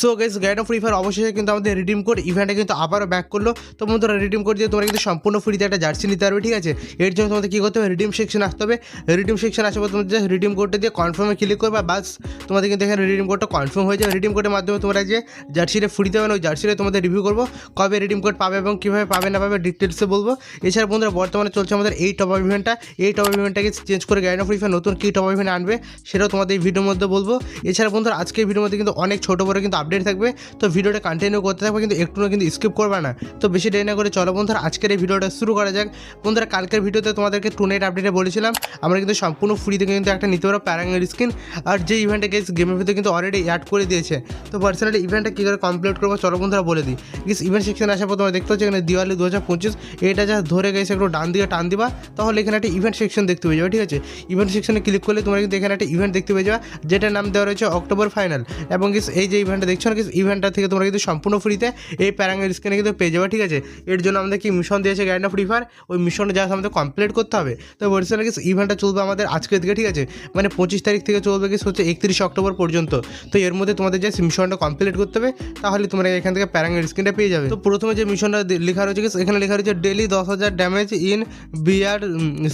So guys guide of Free Fire অবশেষে কিন্তু আমাদের রিডিম কোড ইভেন্টে কিন্তু আবারও ব্যাক করল। তো বন্ধুরা রিডিম কোড দিয়ে তোমরা কিন্তু সম্পূর্ণ ফ্রিতে একটা জার্সি নিতে পারবে, ঠিক আছে? এর জন্য তোমাদের কী করতে হবে? রিডিম সেকশন আসতে হবে। রিডিম সেকশন আসার পর তোমাদের রিডিম কোডটা দিয়ে কনফার্মে ক্লিক করবে, বাস। তোমাদের কিন্তু এখানে রিডিম কোডটা কনফার্ম হয়ে যাবে। রিডিম কোডের মাধ্যমে তোমরা যে জার্সিটা ফ্রিতে পাবে ওই জার্সিটা তোমাদের রিভিউ করব। কবে রিডিম কোড পাবে এবং কীভাবে পাবে না পাবে ডিটেলসে বলব। এছাড়া বন্ধুরা, বর্তমানে চলছে আমাদের এই টপ আপ ইভেন্টটা এই টপ ইভেন্টটাকে চেঞ্জ করে গাইড অফ ফ্রি ফায়ার নতুন কী টপ ইভেন্ট আনবে, সেটাও তোমাদের এই ভিডিওর মধ্যে বলব। এছাড়া বন্ধুরা আজকে এই ভিডিওর মধ্যে কিন্তু অনেক ছোটো বড় কিন্তু আপডেট থাকবে। তো ভিডিওটা কন্টিনিউ করতে থাকবে, কিন্তু একটু কিন্তু স্কিপ করবে না। তো বেশি দেরি না করে চলো বন্ধুরা, আজকের এই ভিডিওটা শুরু করা যাক। বন্ধুরা, কালকের ভিডিওতে তোমাদেরকে টু নাইট আপডেটে বলেছিলাম, আমরা কিন্তু সম্পূর্ণ ফ্রিতে কিন্তু একটা নিতে পারো প্যারাঙ্গের স্কিন আর যে ইভেন্টে গেছে গেমের ভিতরে কিন্তু অলরেডি অ্যাড করে দিয়েছে। তো পার্সোনালি ইভেন্টটা কী করে কমপ্লিট করব চলো বন্ধুরা বলে দিই। গেস ইভেন্ট সেকশনে আসার পর তোমরা দেখতে পাচ্ছ এখানে দিওয়ালি দু হাজার পঁচিশ, এটা যা ধরে গেছে একটু ডান দিকে টান দিবা, তাহলে এখানে একটা ইভেন্ট সেকশন দেখতে পেয়ে যাবে, ঠিক আছে? ইভেন্ট সেকশনে ক্লিক করলে তোমরা কিন্তু এখানে একটা ইভেন্ট দেখতে পেয়ে যাবে, যেটার নাম দেওয়া রয়েছে অক্টোবর ফাইনাল এবং এই যে ইভেন্টটা দেখছ না গেস ইভেন্টটা থেকে তোমরা কিন্তু সম্পূর্ণ ফ্রিতে এই প্যারাঙ্গের স্ক্রিনে কিন্তু পেয়ে যাবে, ঠিক আছে? এর জন্য আমাদের কি মিশন দিয়েছে গাইড অফ ফ্রি ফায়ার ওই মিশনটা জাস্ট আমাদের কমপ্লিট করতে হবে। তো বলছে গেস ইভেন্টটা চলবে আমাদের আজকের দিকে ঠিক আছে? মানে পঁচিশ তারিখ থেকে চলবে গেস হচ্ছে একত্রিশ অক্টোবর পর্যন্ত। তো এর মধ্যে তোমাদের যে মিশনটা কমপ্লিট করতে হবে, তাহলে তোমরা এখান থেকে প্যারাঙ্গের স্ক্রিনটা পেয়ে যাবে। তো প্রথমে যে মিশনটা লেখা রয়েছে এখানে লেখা রয়েছে ডেলি দশ হাজার ড্যামেজ ইন বিআর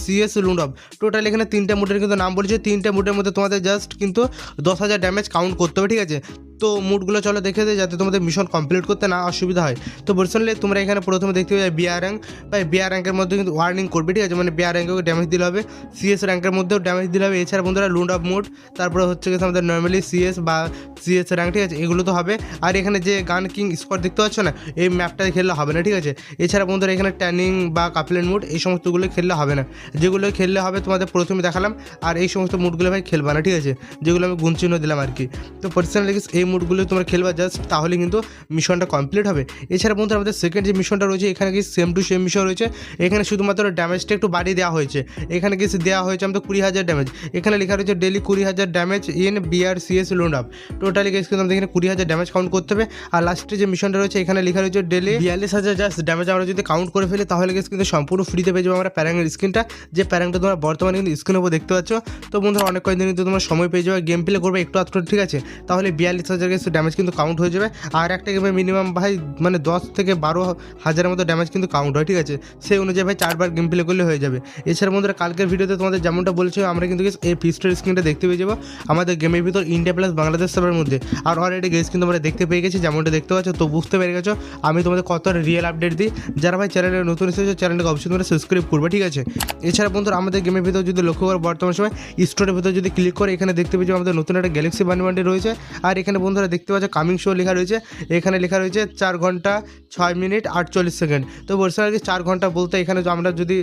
সিএস লুন্ডব টোটাল এখানে তিনটা মুডের কিন্তু নাম বলেছে, তিনটা মুডের মধ্যে তোমাদের জাস্ট কিন্তু দশ হাজার ড্যামেজ কাউন্ট করতে হবে, ঠিক আছে? তো মুডগুলো চলো দেখে দেয় যাতে তোমাদের মিশন কমপ্লিট করতে না অসুবিধা হয়। তো পার্সোনালি তোমরা এখানে প্রথমে দেখতে পাবে বিআর র্যাঙ্ক বা বিআর র্যাঙ্কের মধ্যে কিন্তু ওয়ার্নিং করবে, ঠিক আছে? মানে বিআর র্যাঙ্কেও ড্যামেজ দিলে হবে। সিএস র্যাঙ্কের মধ্যেও ড্যামেজ দিলে হবে। এছাড়া বন্ধুরা লুন্ড অফ মুড তারপরে হচ্ছে গেছে আমাদের নর্মালি সিএস বা সিএস র্যাঙ্ক ঠিক আছে? এগুলো তো হবে। আর এখানে যে গান কিং স্কোয়ার দেখতে পাচ্ছ না, এই ম্যাপটা খেললে হবে না, ঠিক আছে? এছাড়া বন্ধুরা, এখানে ট্যানিং বা কাপলেন মুড এই সমস্তগুলো খেললে হবে না। যেগুলো খেললে হবে, তোমাদের প্রথমে দেখালাম। আর এই সমস্ত মুডগুলো ভাই খেলবা না, ঠিক আছে? যেগুলো আমি গুণ চিহ্ন দিলাম আর কি। তো পার্সোনালি এই মুডগুলো তোমরা খেলবা জাস্ট তাহলে কিন্তু মিশনটা কমপ্লিট হবে। এছাড়া বন্ধুরা, আমাদের সেকেন্ড যে মিশনটা রয়েছে, এখানে কি সেম টু সেম মিশন রয়েছে। এখানে শুধুমাত্র ড্যামেজটা একটু বাড়িয়ে দেওয়া হয়েছে। এখানে কিছু দেওয়া হয়েছে আমাদের কুড়ি হাজার ড্যামেজ এখানে লেখা রয়েছে ডেলি কুড়ি হাজার ড্যামেজ ইন বিআর সিএস লোন্ড আপ টোটালি গেছে কিন্তু আমাদের এখানে কুড়ি হাজার ড্যামেজ কাউন্ট করতে হবে। আর লাস্টে যে মিশনটা রয়েছে, এখানে লেখা রয়েছে ডেলি বিয়াল্লিশ হাজার জাস্ট ড্যামেজ আমরা যদি কাউন্ট করে ফেলি, তাহলে গেছে কিন্তু সম্পূর্ণ ফ্রিতে পেয়ে যাব আমরা প্যারাঙ্গের স্ক্রিনটা যে প্যারাংটা তোমরা বর্তমানে কিন্তু স্ক্রিনের উপর দেখতে পাচ্ছ। তো বন্ধুরা, অনেক কয়েকদিন কিন্তু তোমার সময় পেয়ে যাবে গেম প্লে করবে একটু আধটু, ঠিক আছে? তাহলে বিয়াল্লিশ হাজার গেছে ড্যামেজ কিন্তু কাউন্ট হয়ে যাবে। আর একটা গেমে মিনিমাম ভাই মানে দশ থেকে বারো হাজারের মতো ড্যামেজ কিন্তু কাউন্ট হয়, ঠিক আছে? সেই অনুযায়ী ভাই চারবার গেম প্লে করলে হয়ে যাবে। এছাড়া বন্ধুরা, কালকের ভিডিওতে তোমাদের যেমনটা বলেছ, আমরা কিন্তু এই পিস্টের স্ক্রিনটা দেখতে পেয়ে যাব। আমাদের গেমের ভিতর ইন্ডিয়া প্লাস বাংলাদেশ সার্ভারের মধ্যে। আর অলরেডি গেস কিন্তু আমরা দেখতে পেয়ে গেছি, যেমনটা দেখতে পাচ্ছ, তো বুঝতে পেরে গেছো। আমি তোমাদের কত রিয়েল আপডেট দিই। যারা ভাই চ্যানেলে নতুন এসেছ চ্যানেলটাকে অবশ্যই তোমরা সাবস্ক্রাইব করবে, ঠিক আছে? এছাড়া বন্ধুরা, আমাদের গেমের ভিতর যদি লক্ষ্য করো, বর্তমান সময় স্টোরের ভিতর যদি ক্লিক করে, এখানে দেখতে পেয়ে যাব আমাদের নতুন একটা গ্যালাক্সি বান বান্ডি রয়েছে। আর এখানে বন্ধুরা দেখতে পাচ্ছ কামিং শো লেখা রয়েছে। এখানে লেখা রয়েছে, চার ঘণ্টা ছয় মিনিট আটচল্লিশ সেকেন্ড তো বলছে আর কি, চার ঘণ্টা বলতে এখানে আমরা যদি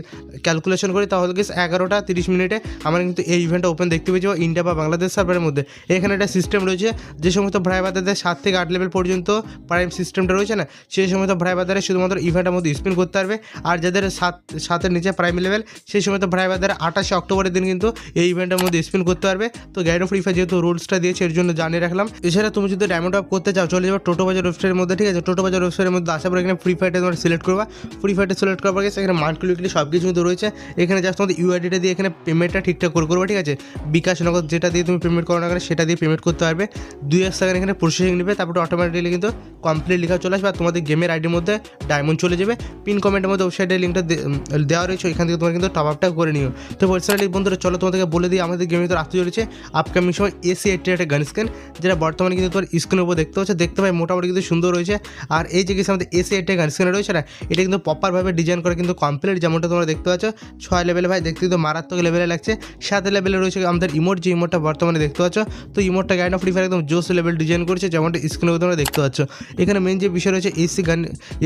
ক্যালকুলেশন করি, তাহলে কি এগারোটা তিরিশ মিনিটে আমরা কিন্তু এই ইভেন্টটা ওপেন দেখতে পেয়েছি ইন্ডিয়া বা বাংলাদেশ সার্ভারের মধ্যে। এখানে একটা সিস্টেম রয়েছে, যে সমস্ত ভ্রাই বাজারদের সাত থেকে আট লেভেল পর্যন্ত প্রাইম সিস্টেমটা রয়েছে না, সেই সমস্ত ভ্রাই বাজারে শুধুমাত্র ইভেন্টের মধ্যে স্পিন করতে পারবে। আর যাদের সাত, সাতের নিচে প্রাইম লেভেল সেই সমস্ত ভ্রাই বাজারে আঠাশে অক্টোবরের দিন কিন্তু এই ইভেন্টের মধ্যে স্পিন করতে পারবে। তো গাইড অফ ফ্রি ফায়ার যেহেতু রুলসটা দিয়েছে, এর জন্য জানিয়ে রাখলাম। এছাড়া তুমি যদি ডায়মন্ড আপ করতে চাও, চলে যাবে টোটো বাজার ওয়েবসাইটের মধ্যে, ঠিক আছে? টোটো বাজার ওয়েবসাইটের মধ্যে আসার পর এখানে ফ্রি ফায়ারটা তোমরা সিলেক্ট করবা। ফ্রি ফায়ারটা সিলেক্ট করার পর এখানে মান্থলি সব কিছু কিন্তু রয়েছে। এখানে জাস্ট তোমাদের ইউআইডিটা দিয়ে এখানে পেমেন্টটা ঠিকঠাক করে করবে, ঠিক আছে? বিকাশ নগদ যেটা দিয়ে তুমি পেমেন্ট করো না কেন, সেটা দিয়ে পেমেন্ট করতে পারবে। দুই এক সেকেন্ড এখানে প্রসেসিং নেবে, তারপরে অটোমেটিকলি কিন্তু কমপ্লিট লেখা চলে আসবে আর তোমাদের গেমের আইডির মধ্যে ডায়মন্ড চলে যাবে। পিন কমেন্টের মধ্যে ওয়েবসাইটের লিঙ্কটা দেওয়া রয়েছে, ওইখান থেকে তোমার কিন্তু টপ আপটা করে নিও। তো পার্সোনালি বন্ধুরা, চলো তোমাদেরকে বলে দিই, আমাদের গেমের ভিতরে আসতে চলেছে। আপকামিং সময় এসি এইটটি একটা গান স্ক্যান যেটা বর্তমানে কিন্তু তোমার স্ক্রিনের উপর দেখতে হচ্ছে। দেখতে পাই মোটামুটি কিন্তু সুন্দর রয়েছে। আর এই যে কিছু আমাদের এসি এইটটি গান স্ক্যান রয়েছে না, এটা কিন্তু প্রপারভাবে ডিজাইন করা কিন্তু কমপ্লিট যেমনটা তোমরা দেখতে পাচ্ছ, ছয় লেভেলে ভাই দেখতে কিন্তু মারাত্মক লেভেলে লাগছে। সাত লেভেলে রয়েছে আমাদের ইমোট যে ইমোটটা বর্তমানে দেখতে পাচ্ছ। তো ইমোটটা গাইড অফ ফ্রি ফায়ার একদম জোস লেভেল ডিজাইন করেছে যেমনটা স্ক্রিনে তোমরা দেখতে পাচ্ছ। এখানে মেন যে বিষয় রয়েছে এসি গান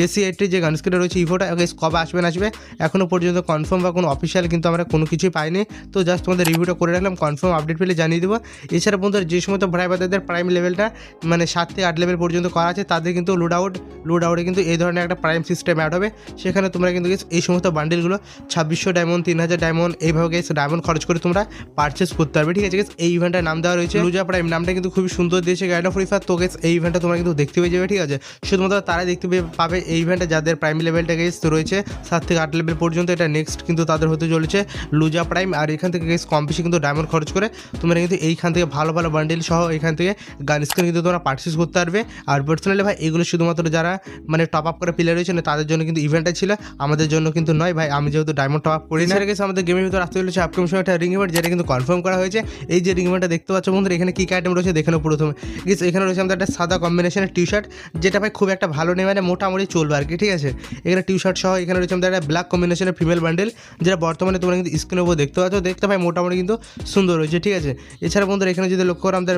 এসি এইটটির যে গান স্ক্রিনে রয়েছে ইভোটা কবে আসবে না আসবে এখনও পর্যন্ত কনফার্ম বা কোনো অফিসিয়াল কিন্তু আমরা কোনো কিছুই পাইনি। তো জাস্ট তোমাদের রিভিউটা করে রাখলাম কনফার্ম আপডেট পেলে জানিয়ে দেবো। এছাড়া বন্ধুরা, যে সমস্ত ভাই প্রাইম লেভেলটা মানে সাত থেকে আট লেভেল পর্যন্ত করা আছে, তাদের কিন্তু লোড আউট লোড আউটে কিন্তু এই ধরনের একটা প্রাইম সিস্টেম অ্যাড হবে। সেখানে তোমরা কিন্তু এই সমস্ত বান্ডেলগুলো ছাব্বিশশো ডায়মন্ড তিন হাজার ডায়মন্ড এইভাবে গেছে ডায়মন্ড খরচ করে তোমরা পারচেস করতে পারবে, ঠিক আছে guys? এই ইভেন্টের নাম দেওয়া রয়েছে লুজা প্রাইম নামটা কিন্তু খুবই সুন্দর দিয়েছে গাইড অফ ফ্রি ফায়ার তো guys এই ইভেন্টটা তোমরা কিন্তু দেখতে পেয়ে যাবে, ঠিক আছে? শুধুমাত্র তারাই দেখতে পেয়ে পাবে এই ইভেন্টে যাদের প্রাইম লেভেলটা গেস রয়েছে সাত থেকে আট লেভেল পর্যন্ত, এটা নেক্সট কিন্তু তাদের হতে চলেছে লুজা প্রাইম আর এখান থেকে গেস কম বেশি কিন্তু ডায়মন্ড খরচ করে তোমরা কিন্তু এইখান থেকে ভালো ভালো বান্ডেল সহ এখান থেকে গান স্কিন কিন্তু তোমরা পার্চেস করতে পারবে। আর পার্সোনালি ভাই, এগুলো শুধুমাত্র যারা মানে টপ আপ করে প্লেয়ার রয়েছে না, তাদের জন্য কিন্তু ইভেন্টটা ছিল। আমাদের জন্য কিন্তু নয় ভাই, আমি যেহেতু ডায়মন্ড টপ আপ করি না। গেছে আমাদের গেমের ভিতরে আসতে চলেছে আপকামিং সময় একটা রিং ইভেন্ট যেটা কিন্তু কনফার্ম করা হয়েছে। এই যে রিং ইভেন্টটা দেখতে পাচ্ছ বন্ধুরা, এখানে কী কী আইটেম রয়েছে দেখে প্রথমে। গেছে এখানে রয়েছে আমাদের একটা সাদা কম্বিনেশনের টি শার্ট যেটা ভাই খুব একটা ভালো নেই মানে মোটামুটি চলবে আর কি, ঠিক আছে? এখানে টি শার্ট সহ এখানে রয়েছে আমাদের একটা ব্ল্যাক কম্বিনেশনের ফিমেল বান্ডেল যেটা বর্তমানে তোমরা কিন্তু স্ক্রিনের উপর দেখতে পাচ্ছ। দেখতে ভাই মোটামুটি কিন্তু সুন্দর রয়েছে, ঠিক আছে? এছাড়া বন্ধুরা, এখানে যদি লক্ষ্য করো আমাদের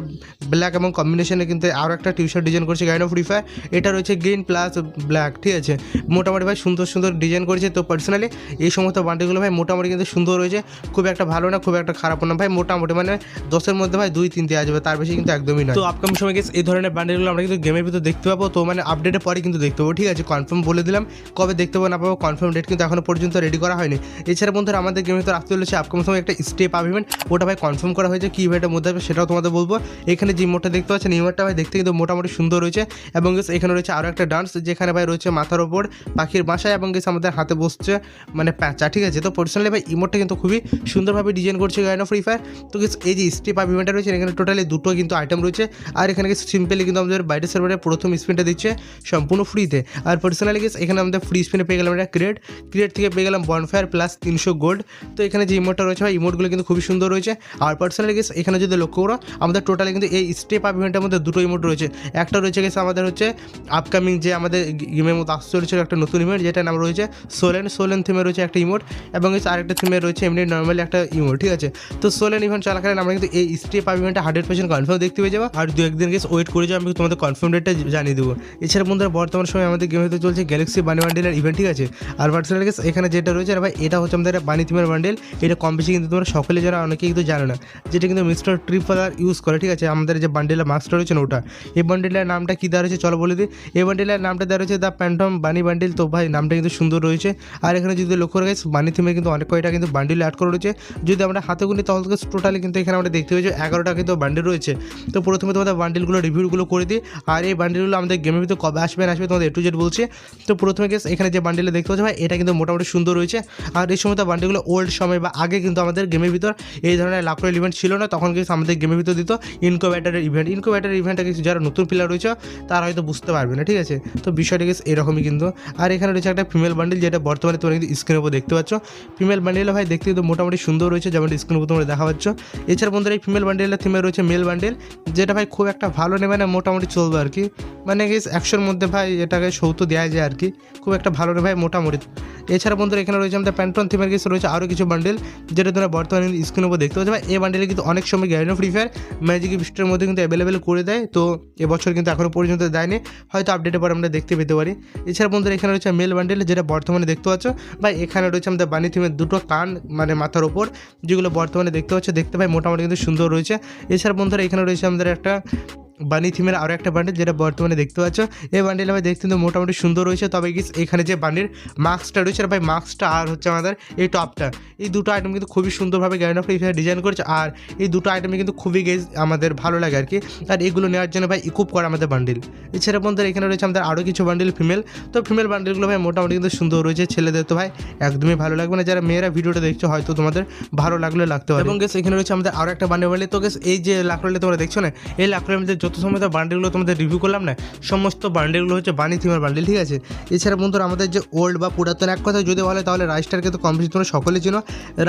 ব্ল্যাক এবং কম্বিনেশনে কিন্তু আরও একটা টি শার্ট ডিজাইন করছে গাইড অফ ফ্রি ফায়ার এটা রয়েছে গ্রিন প্লাস ব্ল্যাক, ঠিক আছে? মোটামুটি ভাই সুন্দর সুন্দর ডিজাইন করেছে। তো পার্সোনালি এই সমস্ত বান্ডেলগুলো ভাই মোটামুটি কিন্তু সুন্দর রয়েছে। খুব একটা ভালো না, খুব একটা খারাপ না ভাই। মোটামুটি মানে দশের মধ্যে ভাই দুই তিন দেওয়া তার বেশি কিন্তু একদমই নয়। তো আপকামিং সময় গেছে এই ধরনের বান্ডেলগুলো আমরা কিন্তু গেমের ভিতর দেখতে পাবো। তো মানে আপডেটের পরে কিন্তু দেখতে পাবো, ঠিক আছে? কনফার্ম বলে দিলাম। কবে দেখতে পাবো না পাবো কনফার্ম ডেট কিন্তু এখনও পর্যন্ত রেডি করা হয়নি। এছাড়া বন্ধুরা আমাদের গেমের ভিতরে আসতে চলেছে আপকামিং সময় একটা স্টেপ ইভেন্ট ওটা ভাই কনফার্ম করা হয়েছে। কী ইভেন্টের মধ্যে সেটাও তোমাদের বলব। এখানে যে মোটটা দেখতে পাচ্ছেন এই মোটটা ভাই দেখতে কিন্তু মোটামুটি সুন্দর রয়েছে। এবং এখানে রয়েছে আরও একটা ডান্স যেখানে ভাই রয়েছে মাথার ওপর পাখির বাসায় এবং গেছে আমাদের হাতে বসছে মানে প্যাঁচা, ঠিক আছে? তো পার্সোনালি ভাই, ইমোটটা কিন্তু খুবই সুন্দরভাবে ডিজাইন করছে গায়না ফ্রি ফায়ার তো এই যে স্টেপ আপ ইভেন্টটা রয়েছে, এখানে টোটালি দুটো কিন্তু আইটেম রয়েছে। আর এখানে সিম্পলি কিন্তু আমাদের বাইরের সার্ভারে প্রথম স্পিনটা দিচ্ছে, সম্পূর্ণ ফ্রিতে আর পার্সোনালি গেস এখানে আমাদের ফ্রি স্পিনে পেয়ে গেলাম একটা ক্রিয়েট ক্রিয়েট থেকে পেয়ে গেলাম বনফায়ার প্লাস তিনশো গোল্ড তো এখানে যে ইমোটটা রয়েছে ভাই ইমোটগুলো কিন্তু খুবই সুন্দর রয়েছে। আর পার্সোনালি গেস এখানে যদি লক্ষ্য করো, আমাদের টোটালি কিন্তু এই স্টেপ আপ ইভেন্টের মধ্যে দুটো ইমোট রয়েছে। একটা রয়েছে গেছে আমাদের হচ্ছে আপকামিং যে আমাদের গেমের মধ্যে আসতে চলেছিল একটা নতুন ইমোট যেটা নাম রয়েছে সোলেন সোলেন থিমে রয়েছে একটা ইমোট এবং হচ্ছে আরেকটা থিমে রয়েছে এমনি নর্মালি একটা ইমোট ঠিক আছে? তো সোলেন ইভেন্ট চলাকালীন আমরা কিন্তু এই স্টেপ আপ ইভেন্টটা হান্ড্রেড পার্সেন্ট কনফার্ম দেখতে পেয়ে যাব। আর দু একদিন গেছে ওয়েট করে যাব, আমি তোমাদের কনফার্ম ডেটটা জানিয়ে দেবো। এছাড়া বন্ধুরা, বর্তমান সময় আমাদের গেমে তো চলছে গ্যালাক্সি বানি বান্ডেলের ইভেন্ট ঠিক আছে? আর পার্সোনাল গেস এখানে যেটা রয়েছে, আর ভাই, এটা হচ্ছে আমাদের বানি থিমের বান্ডেল এটা কম বেশি কিন্তু তোমরা সকলে যারা, অনেকেই কিন্তু জানো না। যেটা কিন্তু মিস্টার ট্রিপলার ইউজ করে, ঠিক আছে? আমাদের যে বান্ডেলের মাস্কটা রয়েছে ওটা এই বান্ডিলের নামটা কী দেওয়া রয়েছে? চলো বলে দিই। এই বান্ডেলের নামটা দেওয়া রয়েছে দ্য প্যান্টম বানি বান্ডিল তো ভাই, নামটা কিন্তু সুন্দর রয়েছে। আর এখানে যদি লক্ষ্য রাখি বানি থিমে কিন্তু অনেক কয়টা কিন্তু বান্ডিল অ্যাড করা রয়েছে। যদি আমরা হাতে গুনি তাহলে টোটালি কিন্তু এখানে আমরা দেখতে পেয়েছি এগারোটা কিন্তু বান্ডিল রয়েছে। তো প্রথমে তোমাদের বান্ডিলগুলো রিভিউগুলো করে দিই। আর এই বান্ডিলগুলো আমাদের গেমের ভিতরে কবে আসবে, না আসবে তোমাদের এ টু জেড বলছে। তো প্রথমে গেস এখানে যে বান্ডেলে দেখতে পাচ্ছি ভাই, এটা কিন্তু মোটামুটি সুন্দর রয়েছে। আর এই সময় বান্ডিলগুলো ওল্ড সময় বা আগে কিন্তু আমাদের গেমের ভিতর এই ধরনের লাকড়ের ইভেন্ট ছিল না, তখন কিন্তু আমাদের গেমের ভিতর দিত ইনকোভেটারের ইভেন্ট ইনকোভেটার ইভেন্টটা কিছু যারা নতুন প্লেয়ার রয়েছে, তারা হয়তো বুঝতে পারবে না, ঠিক আছে? তো বিষয়টা গেস এরকমই কিন্তু। আর এখানে রয়েছে একটা ফিমেল বান্ডেল যেটা বর্তমানে তোমরা কিন্তু স্ক্রিনের উপর দেখতে পাচ্ছ। ফিমেল বান্ডেল ভাই দেখতে কিন্তু মোটামুটি সুন্দর রয়েছে যেমন স্ক্রিনের উপর তোমরা দেখা পাচ্ছ। এছাড়া বন্ধুরা এই ফিমেল বান্ডেলের থিমে রয়েছে মেল বান্ডেল যেটা ভাই খুব একটা ভালো নেবে না, মোটামুটি চলবে আর কি। মানে গেস একশোর মধ্যে ভাই এটাকে সৌতো দেওয়া যায় আর কি। খুব একটা ভালো নেই ভাই, মোটামুটি। এছাড়া বন্ধুরা এখানে রয়েছে আমাদের প্যান্টন থিমের কিছু রয়েছে আরও কিছু বান্ডেল যেটা তোমরা বর্তমানে স্ক্রিনের উপর দেখতে পাচ্ছ। ভাই এই বান্ডেলে কিন্তু অনেক সময় গ্যারেন্টি ফ্রি ফায়ার ম্যাজিক বিস্টের মধ্যে কিন্তু অ্যাভেলেবেল করে দেয়, তো এবছর কিন্তু এখনও পর্যন্ত দেয়নি। হয়তো আপডেটের পর আমরা দেখতে পেতে পারি। এছাড়া বন্ধুরা, এখানে রয়েছে মেল বান্ডেল যেটা বর্তমানে দেখতে পাচ্ছ। বা এখানে রয়েছে আমাদের বানি থিমের দুটো কান মানে মাথার ওপর যেগুলো বর্তমানে দেখতে পাচ্ছ। দেখতে পাই মোটামুটি কিন্তু সুন্দর রয়েছে। এছাড়া বন্ধুরা, এখানে রয়েছে আমাদের একটা বানি থিমের আরও একটা বান্ডেল যেটা বর্তমানে দেখতে পাচ্ছ। এই বান্ডেল ভাই দেখতে কিন্তু মোটামুটি সুন্দর রয়েছে, তবে গিস এখানে যে বান্ডেল মাস্কটা রয়েছে ভাই মাস্কটা আর হচ্ছে আমাদের এই টপটা এই দুটো আইটেম কিন্তু খুবই সুন্দরভাবে গ্যারেন্ট অফ ডিজাইন করেছে, আর এই দুটো আইটেম কিন্তু খুবই গেজ আমাদের ভালো লাগে আর কি। আর এগুলো নেওয়ার জন্য ভাই ইকুপ করে আমাদের বান্ডেল এছাড়া বন্ধুরা এখানে রয়েছে আমাদের আরও কিছু বান্ডেল ফিমেল তো ফিমেল বান্ডেলগুলো ভাই মোটামুটি কিন্তু সুন্দর রয়েছে, ছেলেদের তো ভাই একদমই ভালো লাগবে না। যারা মেয়েরা ভিডিওটা দেখছ, হয়তো তোমাদের ভালো লাগলে লাগতে পারে। এবং গেস এখানে রয়েছে আমাদের আরও একটা বান্ডেল বান্ডেল তো গেস এই যে লাকড়ালে তোমরা দেখছ না, এই যত সময় বান্ডেলগুলো তোমাদের রিভিউ করলাম না, সমস্ত বান্ডেলগুলো হচ্ছে বানি থিমের বান্ডেল ঠিক আছে? এছাড়া বন্ধুরা, আমাদের যে ওল্ড বা পুরাতন, এক কথা যদি বলে তাহলে রাইস্টারকে তো কম বেশি তোমরা সকলে চিনো।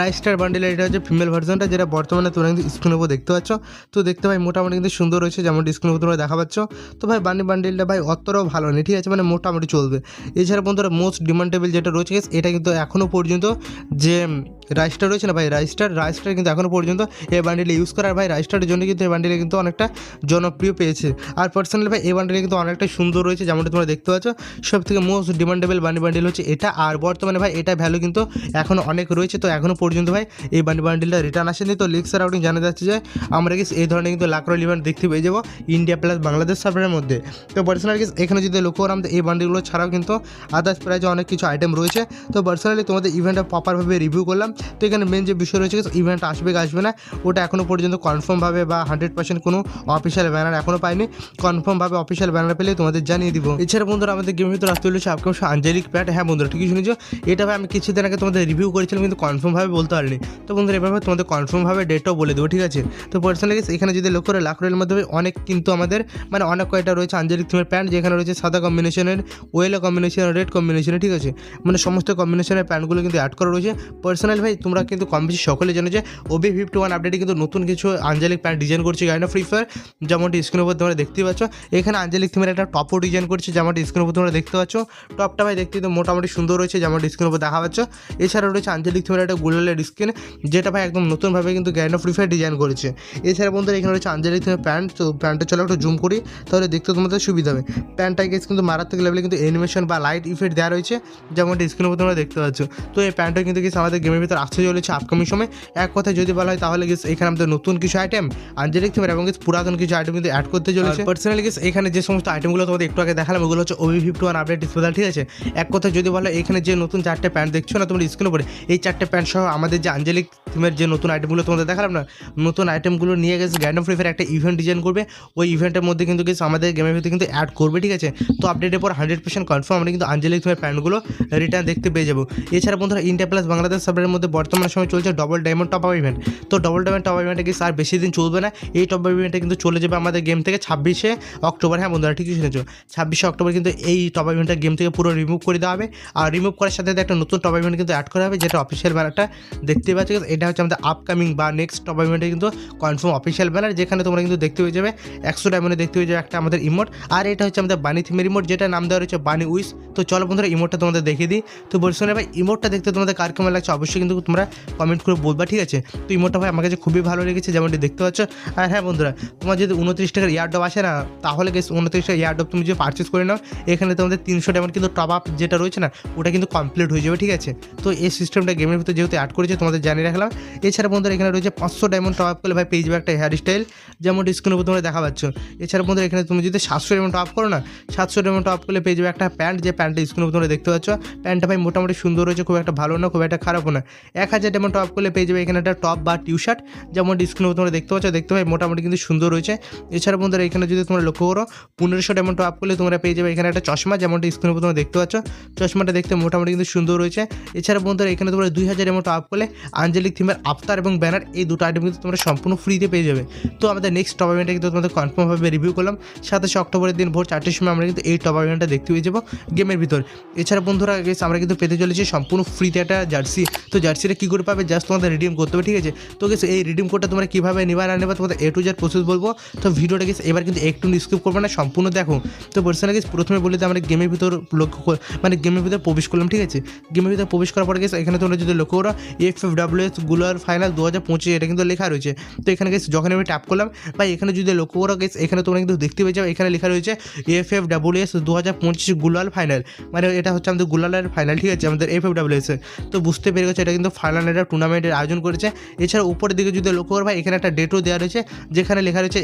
রাইস্টার বান্ডেলের এটা হচ্ছে ফিমেল ভার্সনটা যেটা বর্তমানে তোমরা কিন্তু স্ক্রিনের উপর দেখতে পাচ্ছ। তো দেখতে ভাই, মোটামুটি কিন্তু সুন্দর রয়েছে যেমন স্ক্রিনের উপর তোমরা দেখা পাচ্ছ। তো ভাই বানি বান্ডেলটা ভাই, অতটাও ভালো নেই, ঠিক আছে? মানে মোটামুটি চলবে। এছাড়া বন্ধুরা মোস্ট ডিমান্ডেবল যেটা রয়েছে এটা কিন্তু এখনও পর্যন্ত যে রাইস্টার রয়েছে না ভাই? রাইস্টার রাইস্টার কিন্তু এখনও পর্যন্ত এই বান্ডেলে ইউজ করার ভাই রাইস্টারের জন্য কিন্তু এই বান্ডেলে কিন্তু অনেকটা জনপ্রিয় পেয়েছে। আর পার্সোনালি ভাই, এই বান্ডেলে কিন্তু অনেকটা সুন্দর রয়েছে, যেমনটা তোমরা দেখতে পাচ্ছ। সব থেকে মোস্ট ডিমান্ডেবল বান্ডি বান্ডিল হচ্ছে এটা। আর বর্তমানে ভাই, এটা ভ্যালু কিন্তু এখনও অনেক রয়েছে। তো এখনও পর্যন্ত ভাই, এই বান্ডি বান্ডিলটা রিটার্ন আসেনি। তো লিক্সার আউটিং জানা যাচ্ছে যে, আমরা কি এই ধরনের কিন্তু লাকরোল ইভেন্ট দেখতে পেয়ে যাব ইন্ডিয়া প্লাস বাংলাদেশ সার্ভারের মধ্যে। তো পার্সোনালি এখানে যদি লক্ষ্য করা আমাদের এই বান্ডেলগুলো ছাড়াও কিন্তু আদার্স প্রাইজে অনেক কিছু আইটেম রয়েছে। তো পার্সোনালি তোমাদের ইভেন্টটা প্রপারভাবে রিভিউ করলাম। তো এখানে মেন যে বিষয় রয়েছে ইভেন্ট আসবে আসবে না, ওটা এখনও পর্যন্ত কনফার্মভাবে বা হান্ড্রেড পার্সেন্ট কোনো অফিসিয়াল ব্যানার এখনও পাইনি। কনফার্মভাবে অফিসিয়াল ব্যানার পেলে তোমাদের জানিয়ে দিব। এছাড়া বন্ধুরা, আমাদের গেমের ভিতরে আসতে চলেছে আপকাম আঞ্জলিক প্যাট হ্যাঁ বন্ধুরা, ঠিকই শুনেছো। এটা আমি কিছুদিন আগে তোমাদের রিভিউ করেছিলাম, কিন্তু কনফার্মভাবে বলতে পারিনি। তো বন্ধুরা এভাবে তোমাদের কনফার্মভাবে ডেটও বলে দেবো, ঠিক আছে? তো পার্সোনালি এখানে যদি লক্ষ্য করে, লাখ রয়ের মাধ্যমে অনেক কিন্তু আমাদের মানে অনেক কয়টা রয়েছে আঞ্জলিক থিমের প্যান্ট যেখানে রয়েছে সাদা কম্বিনেশনের ওয়েলো কম্বিনেশন রেড কম্বিনেশনে ঠিক আছে? মানে সমস্ত কম্বিনেশনের প্যান্টগুলো কিন্তু অ্যাড করা রয়েছে। পার্সোনাল ভাই, তোমরা কিন্তু কম বেশি সকলে জানো যে ওবি ফিফটি ওয়ান আপডেটে কিন্তু নতুন কিছু আঞ্জলিক প্যান্ট ডিজাইন করছে গাইনা ফ্রি ফায়ার যেমনটি স্ক্রিনের উপর তোমরা দেখতেই পাচ্ছ। এখানে আঞ্জলিক থিমের একটা টপও ডিজাইন করছে, যেমনটি স্ক্রিনের উপর তোমরা দেখতে পাচ্ছ। টপটা ভাই, দেখতে কিন্তু মোটামুটি সুন্দর রয়েছে, যেমনটি স্ক্রিনের উপর দেখা পাচ্ছ। এছাড়াও রয়েছে আঞ্জলিক থিমের একটা গুলালের স্ক্রিন যেটা ভাই একদম নতুনভাবে কিন্তু অফ ফ্রি ফায়ার ডিজাইন করেছে। এছাড়া বন্ধুরা, এখানে রয়েছে আঞ্জলিক থিমের প্যান্ট তো প্যান্টটা চলো একটু জুম করি, তাহলে দেখতে তোমাদের সুবিধা হবে। প্যান্টটাকে কিন্তু মারাত্মক লেভেলে কিন্তু অ্যানিমেশন বা লাইট ইফেক্ট দেওয়া রয়েছে, যেমনটি স্ক্রিনের উপর তোমরা দেখতে পাচ্ছ। তো এই প্যান্টটা কিন্তু কিছু আমাদের গেমের ভিতরে আসতে চলেছে আপকামিং সময়। এক কথায় যদি বলা হয় তাহলে গেস এখানে আমাদের নতুন কিছু আইটেম আঞ্জলিক থিমের এবং পুরাতন কিছু আইটেম কিন্তু অ্যাড করতে চলেছে। পার্সোনালি গেস এখানে যে সমস্ত আইটেমগুলো তোমাদের একটু আগে দেখালাম, ওগুলো হচ্ছে OB fifty one update special ঠিক আছে? এক কথা যদি বলো এখানে যে নতুন চারটে প্যান্ট দেখছ না তোমার স্ক্রিনের উপরে, এই চারটে প্যান্ট সহ আমাদের যে আঞ্জলিক থিমের যে নতুন আইটেমগুলো তোমাদের দেখালাম না, নতুন আইটেমগুলো নিয়ে গেছে গ্যান্ড ফ্রি ফায়ার একটা ইভেন্ট ডিজাইন করবে। ওই ইভেন্টের মধ্যে কিন্তু গেছে আমাদের গেমের ভিতরে কিন্তু অ্যাড করবে, ঠিক আছে? তো আপডেটের পর হান্ড্রেড পার্সেন্ট কনফার্ম আমরা কিন্তু আঞ্জলিক থিমের প্যান্টগুলো রিটার্ন দেখতে পেয়ে যাব। এছাড়া বন্ধুরা ইন্ডিয়া প্লাস বাংলাদেশ সাবরের মধ্যে বর্তমান সময় চলছে double diamond top up event তো ডবল ডায়মন্ড টপ আপ ইভেন্টে গেছে আর বেশি দিন চলবে না? এই টপ আপ ইভেন্টে কিন্তু চলে যাবে আমাদের গেম থেকে ছাব্বিশে অক্টোবর। হ্যাঁ বন্ধুরা, ঠিকই শুনেছো। ছাব্বিশে অক্টোবর কিন্তু এই টপ আপ ইভেন্টটা গেম থেকে পুরো রিমুভ করে দেওয়া হবে। আর রিমুভ করার সাথে সাথে একটা নতুন টপ ইভেন্ট কিন্তু অ্যাড করা হবে, যেটা অফিসিয়াল ব্যানারটা দেখতে পাচ্ছি। এটা হচ্ছে আমাদের আপকামিং বা নেক্সট টপ ইভেন্টে কিন্তু কনফার্ম অফিসিয়াল ব্যানার যেখানে তোমরা কিন্তু দেখতে পেয়ে যাবে। একশো ডায়মন্ডে দেখতে পেয়ে যাবে একটা আমাদের ইমোট আর এটা হচ্ছে আমাদের বানি থিমের ইমোট যেটা নাম দেওয়া রয়েছে বানি উইস তো চলো বন্ধুরা ইমোটটা তোমাদের দেখিয়ে দিই। তো বলছো ভাই ইমোটটা দেখতে তোমাদের কার কেমন লাগছে অবশ্যই কিন্তু তোমরা কমেন্ট করে বলবা, ঠিক আছে? তো ইমোটটা ভাই আমার কাছে খুবই ভালো লেগেছে, যেমনটি দেখতে পাচ্ছ। আর হ্যাঁ বন্ধুরা, তোমার যদি উনত্রিশ টাকার ইয়ারডপ আসে না, তাহলে গেছে উনত্রিশ টাকার ইয়ারডপ তুমি যদি পারচেস করে নাও, এখানে তোমাদের তিনশো ডায়মন্ড কিন্তু টপ আপ যেটা রয়েছে না, ওটা কিন্তু কমপ্লিট হয়ে যাবে, ঠিক আছে? তো এই সিস্টেমটা গেমের ভিতরে যেহেতু অ্যাড করেছে, তোমাদের জানিয়ে রাখলাম। এছাড়া বন্ধুরা, এখানে রয়েছে পাঁচশো ডায়মন্ড টপ আপ করলে ভাই পেয়ে যাবে একটা হেয়ার স্টাইল যেমন স্ক্রিনের উপর তোমরা দেখা পাচ্ছ। এছাড়া বন্ধুরা, এখানে তুমি যদি সাতশো ডায়মন্ড টপ করো না, সাতশো ডায়মন্ড টপ করলে পেয়ে যাবে একটা প্যান্ট যে প্যান্টটা স্ক্রিনের উপর তোমরা দেখতে পাচ্ছ। প্যান্টটা ভাই মোটামুটি সুন্দর রয়েছে, খুব একটা ভালো না, খুব একটা খারাপও না। এক হাজার ডায়মন্ড টপ করলে পেয়ে যাবে এখানে একটা টপ বা টিউ শার্ট যেমন উপর তোমরা দেখতে পাচ্ছ, দেখতে পাই মোটামুটি কিন্তু সুন্দর রয়েছে। এছাড়া বন্ধুরা এখানে যদি তোমরা লক্ষ্য করো, পনেরোশো ডায়মন্ড টপ করলে তোমরা পেয়ে যাবে এখানে একটা চশমা, যেমনটা স্ক্রিনের উপর তোমরা দেখতে পাচ্ছ। চশমাটা দেখতে মোটামুটি কিন্তু সুন্দর রয়েছে। এছাড়া বন্ধুরা এখানে তোমরা দুই হাজার এমন টপ করলে আঞ্জলিক থিমের আফতার এবং ব্যানার এই দুটো আইটেম কিন্তু তোমরা সম্পূর্ণ ফ্রিতে পেয়ে যাবে। তো আমাদের নেক্সট টপ ইভেন্টে কিন্তু তোমাদের কনফার্মভাবে রিভিউ করলাম। সাতাশে অক্টোবরের দিন ভোর চারটের সময় আমরা কিন্তু এই টপ ইভেন্টটা দেখতে পেয়ে যাব গেমের ভিতর। এছাড়া বন্ধুরা আমরা কিন্তু পেতে চলেছি সম্পূর্ণ ফ্রিতে একটা জার্সি তো জার্সিটা কী করে পাবে? জাস্ট তোমাদের রিডিম করতে হবে, ঠিক আছে? তো গেছে এই রিডিম কোডটা তোমরা কীভাবে নেবা, না নেবা, তোমাদের এ টু জেড প্রসেস বলব। তো ভিডিওটা গেছে এবার কিন্তু একটু স্কিপ করবে না, সম্পূর্ণ দেখো। তো পার্সোনাল গেছে প্রথমে বলে দিই, আমরা গেমের ভিতর লক্ষ্য মানে গেমের ভিতরে প্রবেশ করলাম, ঠিক আছে? গেমের ভিতরে প্রবেশ করার পরে গেছে এখানে তোমরা যদি লক্ষ্য করো এফ এফ ডাব্লিউ এসগুলার ফাইনাল দু হাজার পঁচিশ, এটা কিন্তু লেখা রয়েছে। তো এখানে গেছে যখন আমি ট্যাপ করলাম, বা এখানে যদি লক্ষ্য করো গেছে এখানে তোমরা কিন্তু দেখতে পেয়ে যাও এখানে লেখা রয়েছে এফ এফ ডাব্লিউ এস দু হাজার পঁচিশ গুলাল ফাইনাল মানে এটা হচ্ছে আমাদের গুলালের ফাইনাল ঠিক আছে? আমাদের এফ এফ ডাব্লিউ এস তো বুঝতে পেরে গেছে, এটা কিন্তু ফাইনাল একটা টুর্নামেন্টের আয়োজন করেছে। এছাড়া উপরের দিকে যদি লক্ষ্য করো এখানে একটা ডেটও দেওয়া রয়েছে, যেখানে লেখা রয়েছে,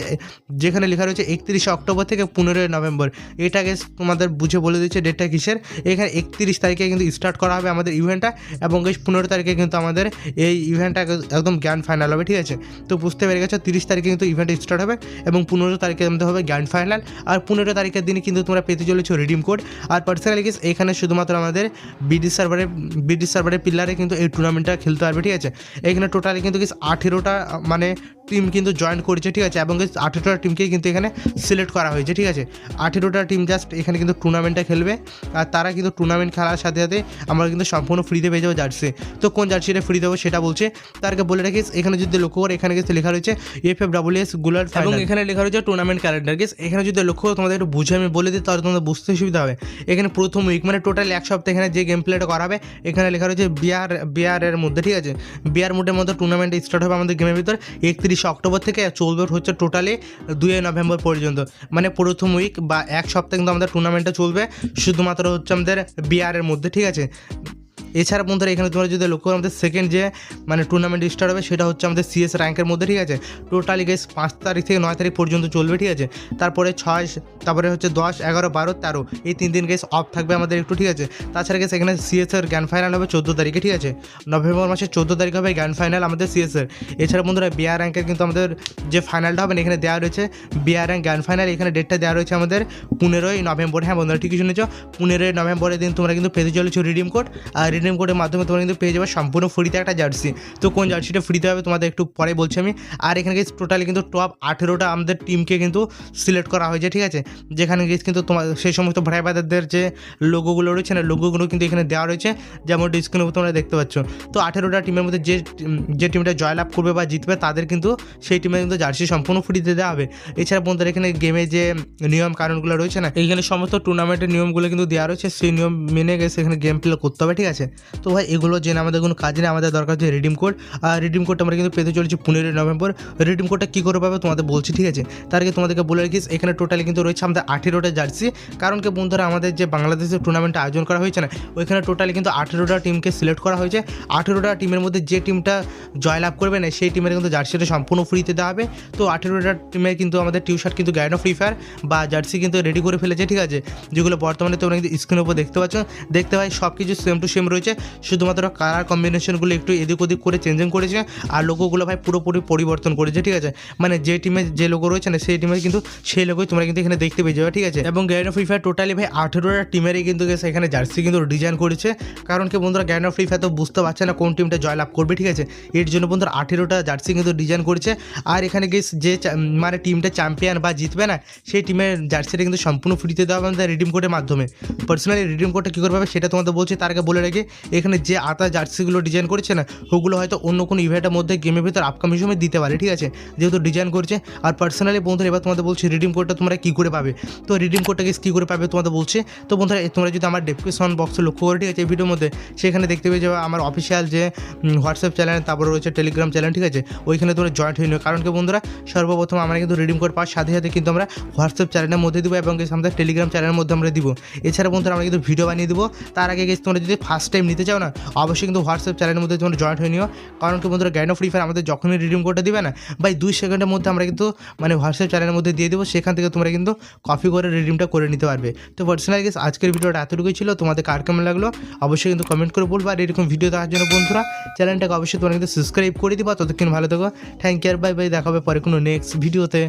যেখানে লেখা রয়েছে একত্রিশে অক্টোবর থেকে পনেরোই নভেম্বর। এটাকে তোমাদের বুঝে বলে দিচ্ছে ডেটটা কিসের? এখানে একত্রিশ তারিখে কিন্তু স্টার্ট করা হবে আমাদের ইভেন্টটা এবং বেশ পনেরো তারিখে কিন্তু আমাদের এই ইভেন্টটা একদম জ্ঞান ফাইনাল হবে, ঠিক আছে? তো বুঝতে পেরে গেছো, তিরিশ তারিখে কিন্তু ইভেন্ট স্টার্ট হবে এবং পনেরো তারিখে আমাদের হবে জ্ঞান ফাইনাল আর পনেরো তারিখের দিনে কিন্তু তোমরা পেতে চলেছো রিডিম কোড আর পার্সোনালি এখানে শুধুমাত্র আমাদের বিডি সার্ভারে বিডি সার্ভারের পিলারে কিন্তু এই টুর্নামেন্টটা খেলতে পারবে, ঠিক আছে? এখানে টোটালি কিন্তু গেস আঠেরোটা মানে টিম কিন্তু জয়েন করেছে, ঠিক আছে? এবং আঠেরোটা টিমকেই কিন্তু এখানে সিলেক্ট করা হয়েছে, ঠিক আছে? আঠেরোটা টিম জাস্ট এখানে কিন্তু টুর্নামেন্টটা খেলবে। আর তারা কিন্তু টুর্নামেন্ট খেলার সাথে সাথে আমরা কিন্তু সম্পূর্ণ ফ্রিতে পেয়ে যাব জার্সি। তো কোন জার্সিটা ফ্রি দেবো সেটা বলছে। তারকে বলে রাখিস এখানে যদি লক্ষ্য করে এখানে গেছে লেখা রয়েছে এফ এফ ডাব্লিউ এসগুলার এবং এখানে লেখা রয়েছে টুর্নামেন্ট ক্যালেন্ডার গেস এখানে যদি লক্ষ্য করো তোমাদের একটু বুঝে আমি বলে দিই, তাহলে তোমাদের বুঝতে সুবিধা হবে। এখানে প্রথম উইক মানে টোটাল এক সপ্তাহ এখানে যে গেম প্লেটা করা হবে এখানে লেখা রয়েছে বিয়ার বিয়ারের মধ্যে, ঠিক আছে? বিয়ার মুডের মধ্যে টুর্নামেন্ট স্টার্ট হবে আমাদের গেমের ভিতর। একত্রিশে অক্টোবর থেকে চলবে হচ্ছে টোটালি দুই নভেম্বর পর্যন্ত। মানে প্রথম উইক বা এক সপ্তাহ কিন্তু আমাদের টুর্নামেন্টটা চলবে। শুধুমাত্র হচ্ছে আমাদের বিয়ারের মধ্যে, ঠিক আছে? এছাড়া বন্ধুরা, এখানে তোমরা যদি লক্ষ্য করো, আমাদের সেকেন্ড যে মানে টুর্নামেন্ট স্টার্ট হবে, সেটা হচ্ছে আমাদের সিএস র্যাঙ্কের মধ্যে, ঠিক আছে? টোটালি গেস পাঁচ তারিখ থেকে নয় তারিখ পর্যন্ত চলবে, ঠিক আছে? তারপরে ছয়, তারপরে হচ্ছে দশ, এগারো, বারো, তেরো, এই তিন দিন গেস অফ থাকবে আমাদের একটু, ঠিক আছে? তাছাড়া গেস এখানে সিএস এর গ্র্যান্ড ফাইনাল হবে চোদ্দ তারিখে, ঠিক আছে? নভেম্বর মাসের চোদ্দ তারিখ হবে গ্র্যান্ড ফাইনাল আমাদের সিএস এর। এছাড়া বন্ধুরা বিআর র্যাঙ্কের কিন্তু আমাদের যে ফাইনালটা হবে, এখানে দেওয়া রয়েছে। বিআর র্যাঙ্ক গ্র্যান্ড ফাইনাল এখানে ডেটটা দেওয়া রয়েছে আমাদের পনেরোই নভেম্বর। হ্যাঁ বন্ধুরা, ঠিকই শুনেছ? পনেরোই নভেম্বরের দিন তোমরা কিন্তু পেতে চলেছো রিডিম কোড আর রিডিম কোডের মাধ্যমে তোমরা কিন্তু পেয়ে যাবে সম্পূর্ণ ফ্রিতে একটা জার্সি তো কোন জার্সিটা ফ্রিতে হবে তোমাদের একটু পরে বলছি আমি। আর এখানে গেছে টোটালি কিন্তু টপ আঠেরোটা আমাদের টিমকে কিন্তু সিলেক্ট করা হয়েছে ঠিক আছে? যেখানে গেছে কিন্তু তোমার সেই সমস্ত ভ্রাইবাদারদের যে লোগোগুলো রয়েছে না লোগোগুলো কিন্তু এখানে দেওয়া রয়েছে। যেমন স্ক্রিনে তোমরা দেখতে পাচ্ছ। তো আঠেরোটা টিমের মধ্যে যে যে টিমটা জয়লাভ করবে বা জিতবে তাদের কিন্তু সেই টিমে কিন্তু জার্সি সম্পূর্ণ ফ্রিতে দেওয়া হবে। এছাড়া বন্ধুরা এখানে গেমে যে নিয়ম কারণগুলো রয়েছে না এইখানে সমস্ত টুর্নামেন্টের নিয়মগুলো কিন্তু দেওয়া রয়েছে। সেই নিয়ম মেনে গেছে এখানে গেম প্লে করতে হবে ঠিক আছে? তো ভাই, এগুলো জেনে আমাদের কোনো কাজ নেই, আমাদের দরকার হচ্ছে রিডিম কোড আর রিডিম কোডটা আমরা কিন্তু পেতে চলেছি পনেরোই নভেম্বর। রিডিম কোডটা কী করে পাবে তোমাদের বলছি, ঠিক আছে? তার আগে তোমাদেরকে বলে রাখিস এখানে টোটালি কিন্তু রয়েছে আমাদের আঠেরোটা জার্সি কারণ কি বন্ধুরা, আমাদের যে বাংলাদেশের টুর্নামেন্ট আয়োজন করা হয়েছে না, ওইখানে টোটালি কিন্তু আঠেরোটা টিমকে সিলেক্ট করা হয়েছে। আঠেরোটা টিমের মধ্যে যে টিমটা জয়লাভ করবে না, সেই টিমের কিন্তু জার্সিটা সম্পূর্ণ ফ্রিতে দেওয়া হবে। তো আঠেরোটা টিমের কিন্তু আমাদের টিউশার্ট কিন্তু গ্যান্ড ফ্রি ফায়ার বা জার্সি কিন্তু রেডি করে ফেলেছে, ঠিক আছে? যেগুলো বর্তমানে তোমরা কিন্তু স্ক্রিনের উপর দেখতে পাচ্ছ। দেখতে পাই সব কিছু সেম টু সেম রয়েছে। শুধুমাত্র কালার কম্বিনেশনগুলো একটু এদিক ওদিক করে চেঞ্জিং করেছে আর লোগোগুলো ভাই পুরোপুরি পরিবর্তন করেছে, ঠিক আছে? মানে যে টিমে যে লোগো রয়েছে না, সেই টিমে কিন্তু সেই লোগোই তোমরা কিন্তু এখানে দেখতে পেয়ে যাবে, ঠিক আছে? এবং গ্যান্ড ফ্রি ফায়ার টোটালি ভাই আঠেরোটা টিমেরই কিন্তু এখানে জার্সি কিন্তু ডিজাইন করেছে। কারণ কি বন্ধুরা গ্যান্ড ফ্রি ফায়ার তো বুঝতে পারছে না কোন টিমটা জয়লাভ করবে, ঠিক আছে? এর জন্য বন্ধুরা আঠেরোটা জার্সি কিন্তু ডিজাইন করেছে। আর এখানে গিয়ে যে মানে টিমটা চ্যাম্পিয়ন বা জিতবে না, সেই টিমের জার্সিটা কিন্তু সম্পূর্ণ ফ্রিতে দেওয়া হবে রিডিম কোডের মাধ্যমে। পার্সোনালি রিডিম কোডটা কী করে পাবে সেটা তোমাদের বলছি, তার আগে বলে রাখি। এখানে যে আতা জার্সিগুলো ডিজাইন করেছে না, ওগুলো হয়তো অন্য কোনো ইভেন্টের মধ্যে গেমের ভিতর আপকামিং সময় দিতে পারে, ঠিক আছে? যেহেতু ডিজাইন করছে, আর পার্সোনালি বন্ধুরা, এবার তোমাদের বলছি রিডিম কোডটা তোমরা কী করে পাবে? তো রিডিম কোডটাকে কী করে পাবে তোমাদের বলছে? তো বন্ধুরা তোমরা যদি আমার ডেসক্রিপশন বক্সে লক্ষ্য করে, ঠিক আছে, এই ভিডিওর মধ্যে, সেখানে দেখতে পেয়ে যাবে আমার অফিসিয়াল যে হোয়াটসঅ্যাপ চ্যানেল তারপরে রয়েছে টেলিগ্রাম চ্যানেল ঠিক আছে? ওইখানে তোমরা জয়েন্ট হয়ে নিও। কারণ কি বন্ধুরা, সর্বপ্রথম আমরা কিন্তু রিডিম কোড পাওয়ার সাথে সাথে কিন্তু আমরা হোয়াটসঅ্যাপ চ্যানেলের মধ্যে দিব এবং আমাদের টেলিগ্রাম চ্যানেলের মধ্যে আমরা দিব। এছাড়া বন্ধুরা, আমরা কিন্তু ভিডিও বানিয়ে দেবো। তার আগে গেছে তোমরা যদি ফার্স্ট টাইম নিতে চাও না, অবশ্যই কিন্তু হোয়াটসঅ্যাপ চ্যানেলের মধ্যে তোমরা জয়েন্ট হয়ে নিও। কারণ কি বন্ধুরা গ্যান্ড ফ্রি ফায়ার আমাদের যখনই রিডিম কোডটা দিবে না বাই দুই সেকেন্ডের মধ্যে আমরা কিন্তু মানে হোয়াটসঅ্যাপ চ্যানেলের মধ্যে দিয়ে দেবো, সেখান থেকে তোমরা কিন্তু কপি করে রিডিমটা করে নিতে পারবে। তো পার্সোনাল গেস আজকের ভিডিওটা এতটুকুই ছিল। তোমাদের কার কেমন লাগল, অবশ্যই কিন্তু কমেন্ট করে বলব। আর এরকম ভিডিও দেখার জন্য বন্ধুরা চ্যানেলটাকে অবশ্যই তোমরা কিন্তু সাবস্ক্রাইব করে দিবা। ততক্ষণ ভালো থেকো। থ্যাংক ইউ আর বাই বাই দেখা হবে পরে কোনো নেক্সট ভিডিওতে